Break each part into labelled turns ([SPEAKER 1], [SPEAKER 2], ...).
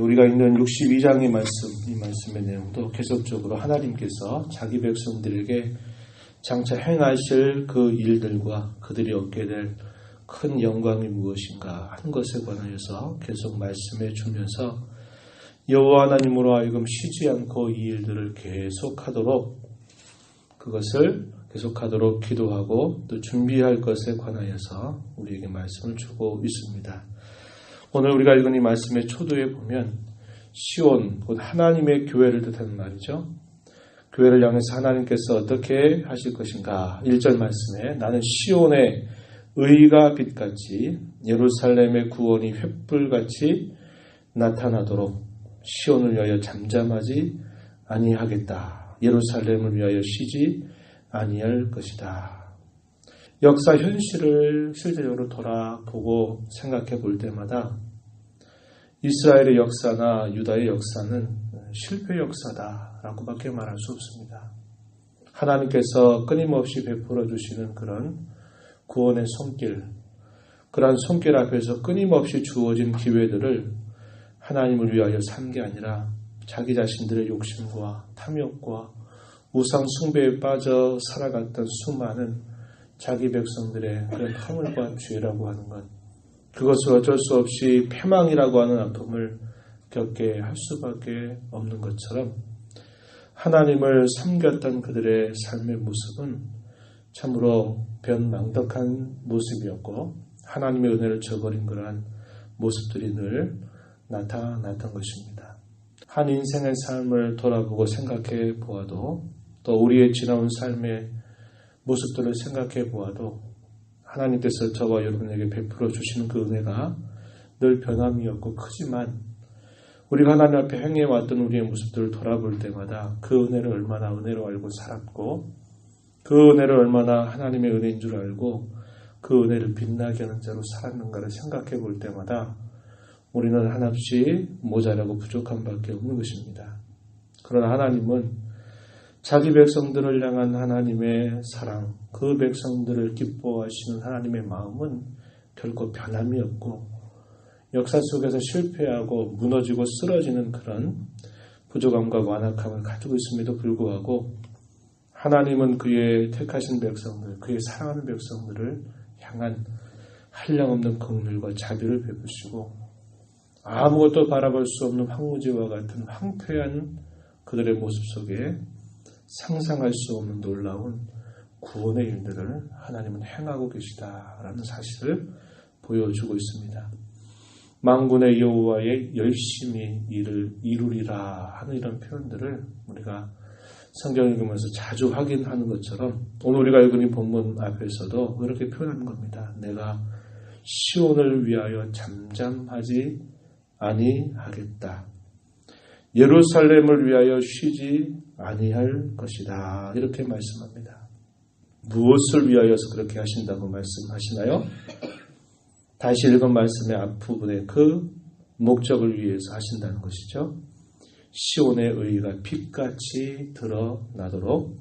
[SPEAKER 1] 우리가 있는 62장의 말씀, 이 말씀의 내용도 계속적으로 하나님께서 자기 백성들에게 장차 행하실 그 일들과 그들이 얻게 될 큰 영광이 무엇인가 하는 것에 관하여서 계속 말씀해 주면서 여호와 하나님으로 하여금 쉬지 않고 이 일들을 계속하도록 그것을 계속하도록 기도하고 또 준비할 것에 관하여서 우리에게 말씀을 주고 있습니다. 오늘 우리가 읽은 이 말씀의 초도에 보면 시온 곧 하나님의 교회를 뜻하는 말이죠. 교회를 향해서 하나님께서 어떻게 하실 것인가? 1절 말씀에 나는 시온의 의가 빛같이 예루살렘의 구원이 횃불같이 나타나도록 시온을 위하여 잠잠하지 아니하겠다. 예루살렘을 위하여 쉬지 아니할 것이다. 역사 현실을 실제적으로 돌아보고 생각해 볼 때마다 이스라엘의 역사나 유다의 역사는 실패 역사다라고밖에 말할 수 없습니다. 하나님께서 끊임없이 베풀어 주시는 그런 구원의 손길, 그러한 손길 앞에서 끊임없이 주어진 기회들을 하나님을 위하여 산 게 아니라 자기 자신들의 욕심과 탐욕과 우상 숭배에 빠져 살아갔던 수많은 자기 백성들의 그런 허물과 죄라고 하는 것, 그것을 어쩔 수 없이 패망이라고 하는 아픔을 겪게 할 수밖에 없는 것처럼 하나님을 섬겼던 그들의 삶의 모습은 참으로 변망덕한 모습이었고 하나님의 은혜를 저버린 그러한 모습들이 늘 나타났던 것입니다. 한 인생의 삶을 돌아보고 생각해 보아도 또 우리의 지나온 삶의 모습들을 생각해 보아도 하나님께서 저와 여러분에게 베풀어 주시는 그 은혜가 늘 변함이 없고 크지만 우리가 하나님 앞에 행해왔던 우리의 모습들을 돌아볼 때마다 그 은혜를 얼마나 은혜로 알고 살았고 그 은혜를 얼마나 하나님의 은혜인 줄 알고 그 은혜를 빛나게 하는 자로 살았는가를 생각해 볼 때마다 우리는 하나없이 모자라고 부족한 밖에 없는 것입니다. 그러나 하나님은 자기 백성들을 향한 하나님의 사랑, 그 백성들을 기뻐하시는 하나님의 마음은 결코 변함이 없고 역사 속에서 실패하고 무너지고 쓰러지는 그런 부족함과 완악함을 가지고 있음에도 불구하고 하나님은 그의 택하신 백성들, 그의 사랑하는 백성들을 향한 한량없는 긍휼과 자비를 베푸시고 아무것도 바라볼 수 없는 황무지와 같은 황폐한 그들의 모습 속에 상상할 수 없는 놀라운 구원의 일들을 하나님은 행하고 계시다라는 사실을 보여주고 있습니다. 망군의 여호와의 열심히 일을 이루리라 하는 이런 표현들을 우리가 성경 읽으면서 자주 확인하는 것처럼 오늘 우리가 읽은 이 본문 앞에서도 그렇게 표현하는 겁니다. 내가 시온을 위하여 잠잠하지 아니하겠다. 예루살렘을 위하여 쉬지 아니할 것이다. 이렇게 말씀합니다. 무엇을 위하여서 그렇게 하신다고 말씀하시나요? 다시 읽은 말씀의 앞부분에 그 목적을 위해서 하신다는 것이죠. 시온의 의가 빛같이 드러나도록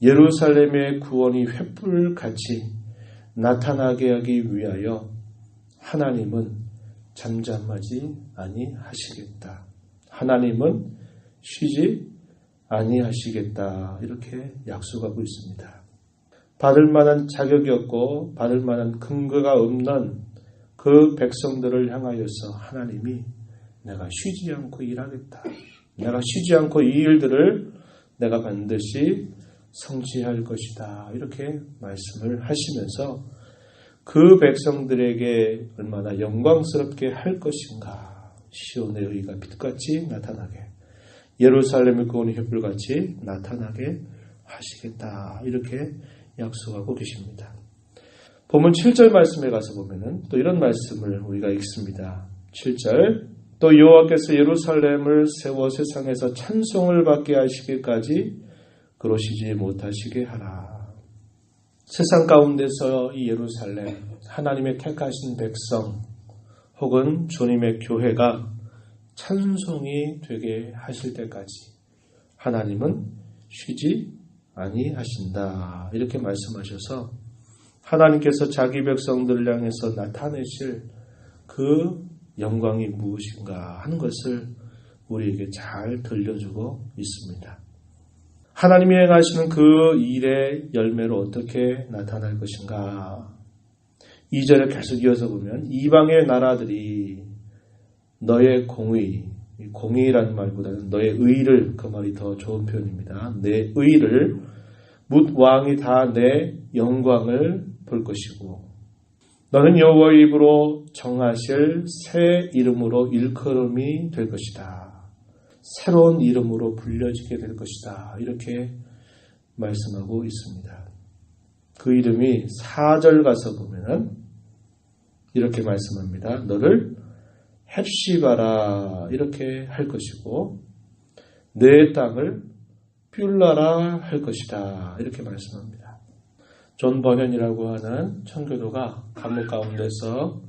[SPEAKER 1] 예루살렘의 구원이 횃불같이 나타나게 하기 위하여 하나님은 잠잠하지 아니하시겠다. 하나님은 쉬지 아니하시겠다. 이렇게 약속하고 있습니다. 받을 만한 자격이 없고 받을 만한 근거가 없는 그 백성들을 향하여서 하나님이 내가 쉬지 않고 일하겠다. 내가 쉬지 않고 이 일들을 내가 반드시 성취할 것이다. 이렇게 말씀을 하시면서 그 백성들에게 얼마나 영광스럽게 할 것인가. 시온의 의가 빛같이 나타나게. 예루살렘의 구원이 횃불같이 나타나게 하시겠다. 이렇게 약속하고 계십니다. 본문 7절 말씀에 가서 보면은 또 이런 말씀을 우리가 읽습니다. 7절 또 여호와께서 예루살렘을 세워 세상에서 찬송을 받게 하시기까지 그러시지 못하시게 하라. 세상 가운데서 이 예루살렘 하나님의 택하신 백성 혹은 주님의 교회가 찬송이 되게 하실 때까지 하나님은 쉬지 아니하신다. 이렇게 말씀하셔서 하나님께서 자기 백성들을 향해서 나타내실 그 영광이 무엇인가 하는 것을 우리에게 잘 들려주고 있습니다. 하나님이 행하시는 그 일의 열매로 어떻게 나타날 것인가? 2절에 계속 이어서 보면 이방의 나라들이 너의 공의, 공의라는 말보다는 너의 의를 그 말이 더 좋은 표현입니다. 내 의를 묻 왕이 다 내 영광을 볼 것이고 너는 여호와의 입으로 정하실 새 이름으로 일컬음이 될 것이다. 새로운 이름으로 불려지게 될 것이다. 이렇게 말씀하고 있습니다. 그 이름이 4절 가서 보면은 이렇게 말씀합니다. 너를 헵시바라 이렇게 할 것이고 내 땅을 뷸라라 할 것이다. 이렇게 말씀합니다. 존 버년이라고 하는 청교도가 감옥 가운데서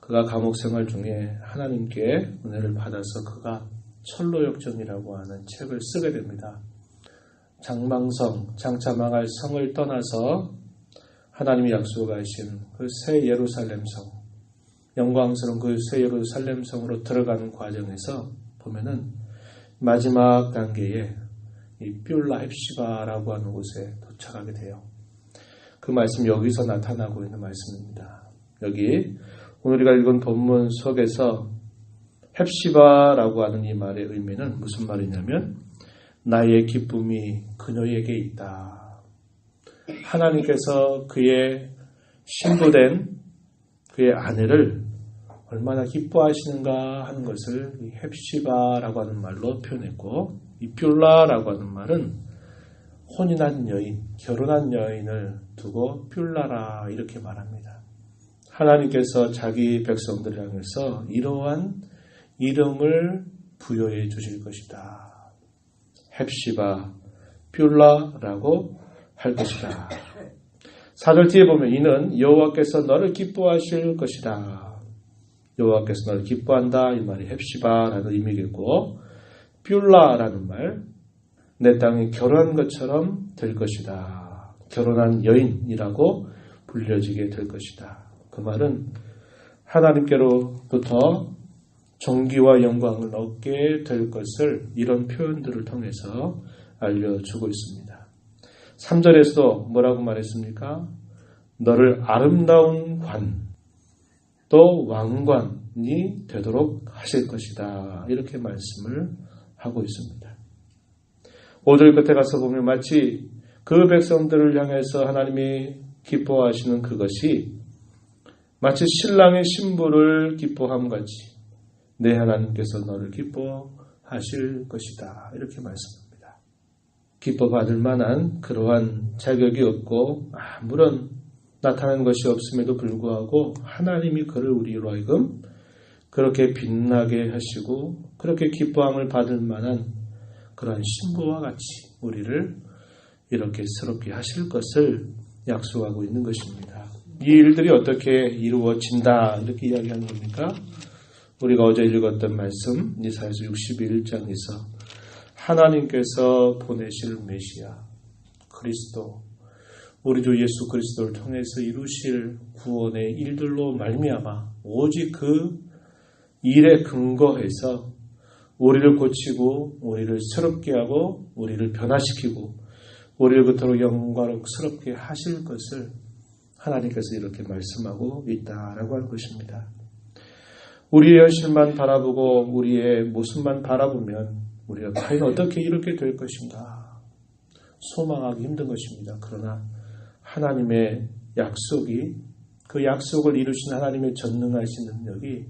[SPEAKER 1] 그가 감옥 생활 중에 하나님께 은혜를 받아서 그가 철로역정이라고 하는 책을 쓰게 됩니다. 장망성, 장차 망할 성을 떠나서 하나님이 약속하신 그 새 예루살렘 성, 영광스러운 그 새 예루살렘 성으로 들어가는 과정에서 보면은 마지막 단계에 이 뷸라 헵시바라고 하는 곳에 도착하게 돼요. 그 말씀 여기서 나타나고 있는 말씀입니다. 여기 오늘 우리가 읽은 본문 속에서 헵시바라고 하는 이 말의 의미는 무슨 말이냐면 나의 기쁨이 그녀에게 있다. 하나님께서 그의 신부된 그의 아내를 얼마나 기뻐하시는가 하는 것을 이 헵시바라고 하는 말로 표현했고 이 뷸라라고 하는 말은 혼인한 여인, 결혼한 여인을 두고 뷸라라 이렇게 말합니다. 하나님께서 자기 백성들을 향해서 이러한 이름을 부여해 주실 것이다. 헵시바, 뷸라라고 할 것이다. 사절 뒤에 보면 이는 여호와께서 너를 기뻐하실 것이다. 여호와께서 너를 기뻐한다 이 말이 헵시바라는 의미겠고 뷸라라는 말, 내 땅이 결혼한 것처럼 될 것이다. 결혼한 여인이라고 불려지게 될 것이다. 그 말은 하나님께로부터 정기와 영광을 얻게 될 것을 이런 표현들을 통해서 알려주고 있습니다. 3절에서도 뭐라고 말했습니까? 너를 아름다운 관, 또 왕관이 되도록 하실 것이다. 이렇게 말씀을 하고 있습니다. 5절 끝에 가서 보면 마치 그 백성들을 향해서 하나님이 기뻐하시는 그것이 마치 신랑의 신부를 기뻐함 같이 내 하나님께서 너를 기뻐하실 것이다. 이렇게 말씀합니다. 기뻐받을 만한 그러한 자격이 없고 아무런 나타난 것이 없음에도 불구하고 하나님이 그를 우리로 하여금 그렇게 빛나게 하시고 그렇게 기뻐함을 받을 만한 그러한 신부와 같이 우리를 이렇게 스럽게 하실 것을 약속하고 있는 것입니다. 이 일들이 어떻게 이루어진다 이렇게 이야기하는 겁니까? 우리가 어제 읽었던 말씀 이사에서 61장에서 하나님께서 보내실 메시아 그리스도 우리 주 예수 그리스도를 통해서 이루실 구원의 일들로 말미암아 오직 그 일에 근거해서 우리를 고치고 우리를 새롭게 하고 우리를 변화시키고 우리를 그토록 영광스럽게 하실 것을 하나님께서 이렇게 말씀하고 있다라고 하는 것입니다. 우리의 현실만 바라보고 우리의 모습만 바라보면 우리가 과연 어떻게 이렇게 될 것인가 소망하기 힘든 것입니다. 그러나 하나님의 약속이 그 약속을 이루신 하나님의 전능하신 능력이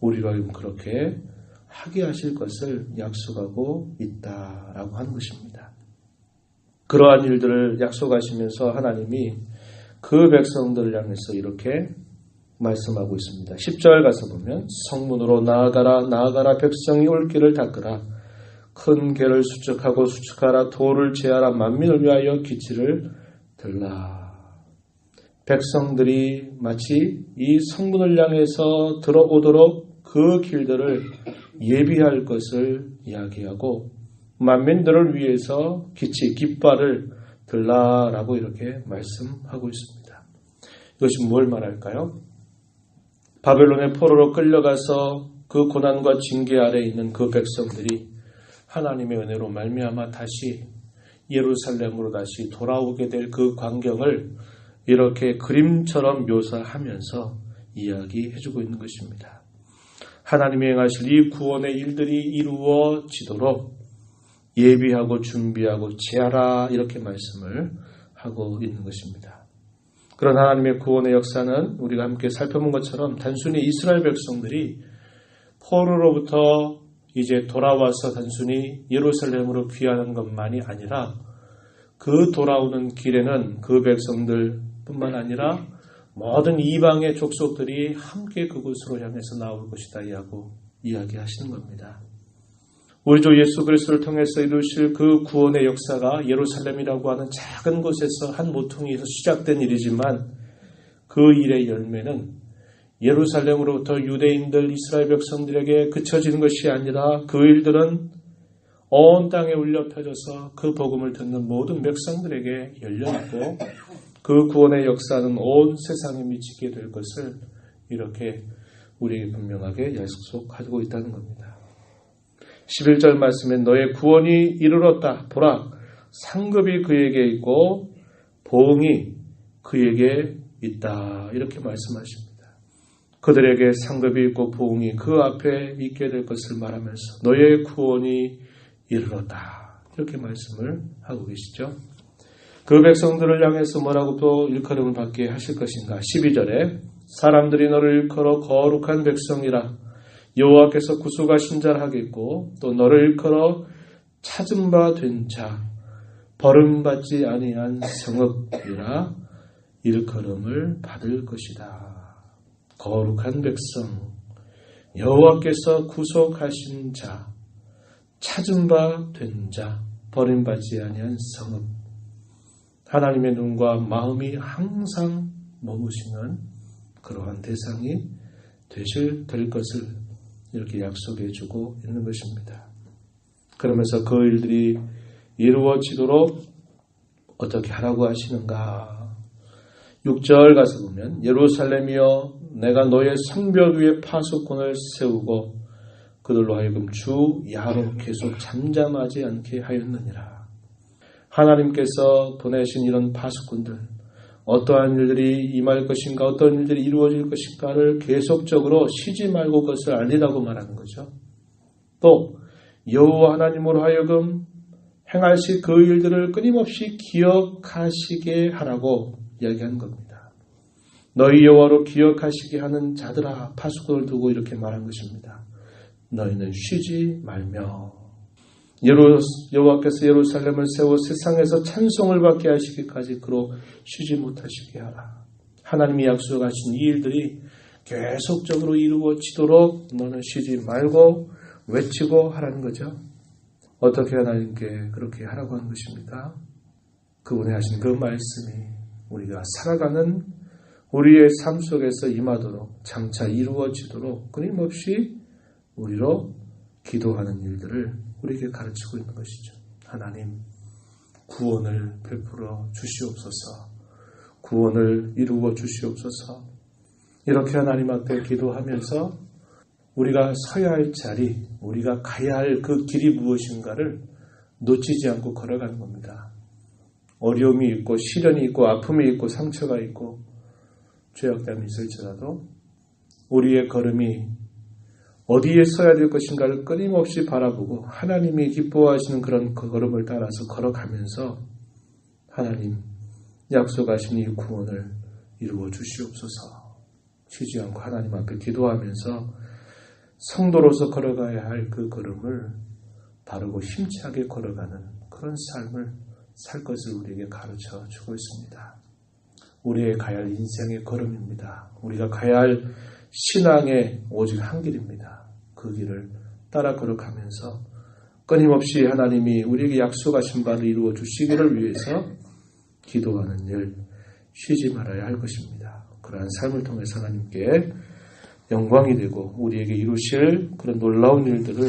[SPEAKER 1] 우리가 그렇게 하게 하실 것을 약속하고 있다라고 하는 것입니다. 그러한 일들을 약속하시면서 하나님이 그 백성들을 향해서 이렇게 말씀하고 있습니다. 10절 가서 보면 성문으로 나아가라 나아가라 백성이 올 길을 닦으라 큰 개를 수축하고 수축하라 돌을 제하라 만민을 위하여 기치를 들라 백성들이 마치 이 성문을 향해서 들어오도록 그 길들을 예비할 것을 이야기하고 만민들을 위해서 기치 깃발을 들라라고 이렇게 말씀하고 있습니다. 이것이 뭘 말할까요? 바벨론의 포로로 끌려가서 그 고난과 징계 아래 있는 그 백성들이 하나님의 은혜로 말미암아 다시 예루살렘으로 다시 돌아오게 될 그 광경을 이렇게 그림처럼 묘사하면서 이야기해 주고 있는 것입니다. 하나님이 행하실 이 구원의 일들이 이루어지도록 예비하고 준비하고 제하라 이렇게 말씀을 하고 있는 것입니다. 그런 하나님의 구원의 역사는 우리가 함께 살펴본 것처럼 단순히 이스라엘 백성들이 포로로부터 이제 돌아와서 단순히 예루살렘으로 귀하는 것만이 아니라 그 돌아오는 길에는 그 백성들뿐만 아니라 모든 이방의 족속들이 함께 그곳으로 향해서 나올 것이다 이하고 이야기하시는 겁니다. 우리 주 예수 그리스도를 통해서 이루실 그 구원의 역사가 예루살렘이라고 하는 작은 곳에서 한 모퉁이에서 시작된 일이지만 그 일의 열매는 예루살렘으로부터 유대인들 이스라엘 백성들에게 그쳐지는 것이 아니라 그 일들은 온 땅에 울려 펴져서 그 복음을 듣는 모든 백성들에게 열려 있고 그 구원의 역사는 온 세상에 미치게 될 것을 이렇게 우리에게 분명하게 약속하고 있다는 겁니다. 11절 말씀에 너의 구원이 이르렀다. 보라, 상급이 그에게 있고 보응이 그에게 있다. 이렇게 말씀하십니다. 그들에게 상급이 있고 보응이 그 앞에 있게 될 것을 말하면서 너의 구원이 이르렀다. 이렇게 말씀을 하고 계시죠. 그 백성들을 향해서 뭐라고 또 일컬음을 받게 하실 것인가? 12절에 사람들이 너를 일컬어 거룩한 백성이라 여호와께서 구속하신 자를 하겠고 또 너를 일컬어 찾은 바 된 자, 버림받지 아니한 성읍이라 일컬음을 받을 것이다. 거룩한 백성, 여호와께서 구속하신 자, 찾은 바 된 자, 버림받지 아니한 성읍. 하나님의 눈과 마음이 항상 머무시는 그러한 대상이 되실 될 것을 이렇게 약속해 주고 있는 것입니다. 그러면서 그 일들이 이루어지도록 어떻게 하라고 하시는가? 6절 가서 보면 예루살렘이여 내가 너의 성벽 위에 파수꾼을 세우고 그들로 하여금 주 야로 계속 잠잠하지 않게 하였느니라. 하나님께서 보내신 이런 파수꾼들 어떠한 일들이 임할 것인가 어떤 일들이 이루어질 것인가를 계속적으로 쉬지 말고 그것을 알리라고 말하는 거죠. 또 여호와 하나님으로 하여금 행하실 그 일들을 끊임없이 기억하시게 하라고 이야기하는 겁니다. 너희 여호와로 기억하시게 하는 자들아 파수꾼을 두고 이렇게 말한 것입니다. 너희는 쉬지 말며 여호와께서 예루살렘을 세워 세상에서 찬송을 받게 하시기까지 그로 쉬지 못하시게 하라. 하나님이 약속하신 이 일들이 계속적으로 이루어지도록 너는 쉬지 말고 외치고 하라는 거죠. 어떻게 하나님께 그렇게 하라고 하는 것입니다. 그분이 하신 그 말씀이 우리가 살아가는 우리의 삶 속에서 임하도록 장차 이루어지도록 끊임없이 우리로 기도하는 일들을 우리에게 가르치고 있는 것이죠. 하나님, 구원을 베풀어 주시옵소서. 구원을 이루어 주시옵소서. 이렇게 하나님 앞에 기도하면서 우리가 서야 할 자리, 우리가 가야 할 그 길이 무엇인가를 놓치지 않고 걸어가는 겁니다. 어려움이 있고 시련이 있고 아픔이 있고 상처가 있고 죄악감이 있을지라도 우리의 걸음이 어디에 서야 될 것인가를 끊임없이 바라보고 하나님이 기뻐하시는 그런 그 걸음을 따라서 걸어가면서 하나님 약속하신 이 구원을 이루어 주시옵소서. 쉬지 않고 하나님 앞에 기도하면서 성도로서 걸어가야 할 그 걸음을 바르고 힘차게 걸어가는 그런 삶을 살 것을 우리에게 가르쳐 주고 있습니다. 우리의 가야 할 인생의 걸음입니다. 우리가 가야 할 신앙의 오직 한 길입니다. 그 길을 따라 걸어가면서 끊임없이 하나님이 우리에게 약속하신 바를 이루어 주시기를 위해서 기도하는 일 쉬지 말아야 할 것입니다. 그러한 삶을 통해서 하나님께 영광이 되고 우리에게 이루실 그런 놀라운 일들을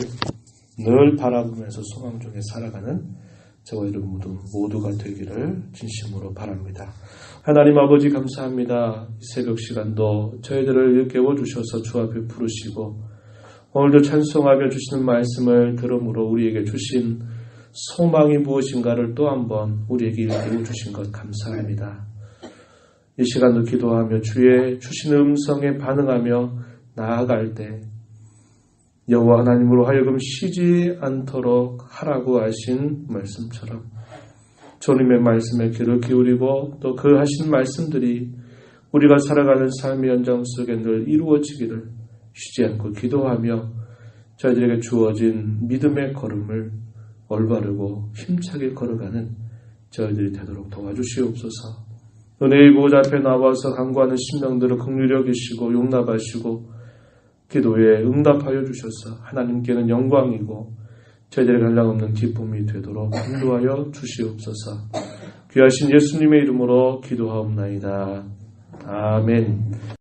[SPEAKER 1] 늘 바라보면서 소망 중에 살아가는 저와 여러분 모두 모두가 되기를 진심으로 바랍니다. 하나님 아버지 감사합니다. 이 새벽 시간도 저희들을 깨워 주셔서 주 앞에 부르시고 오늘도 찬송하며 주시는 말씀을 들음으로 우리에게 주신 소망이 무엇인가를 또 한번 우리에게 일깨워 주신 것 감사합니다. 이 시간도 기도하며 주의 주신 음성에 반응하며 나아갈 때 여호와 하나님으로 하여금 쉬지 않도록 하라고 하신 말씀처럼 주님의 말씀에 귀를 기울이고 또 그 하신 말씀들이 우리가 살아가는 삶의 연장 속에 늘 이루어지기를 쉬지 않고 기도하며 저희들에게 주어진 믿음의 걸음을 올바르고 힘차게 걸어가는 저희들이 되도록 도와주시옵소서. 은혜의 보좌 앞에 나와서 간구하는 심령들을 긍휼히 여기시고 용납하시고 기도에 응답하여 주셔서 하나님께는 영광이고 저희들의 갈량없는 기쁨이 되도록 인도하여 주시옵소서. 귀하신 예수님의 이름으로 기도하옵나이다. 아멘.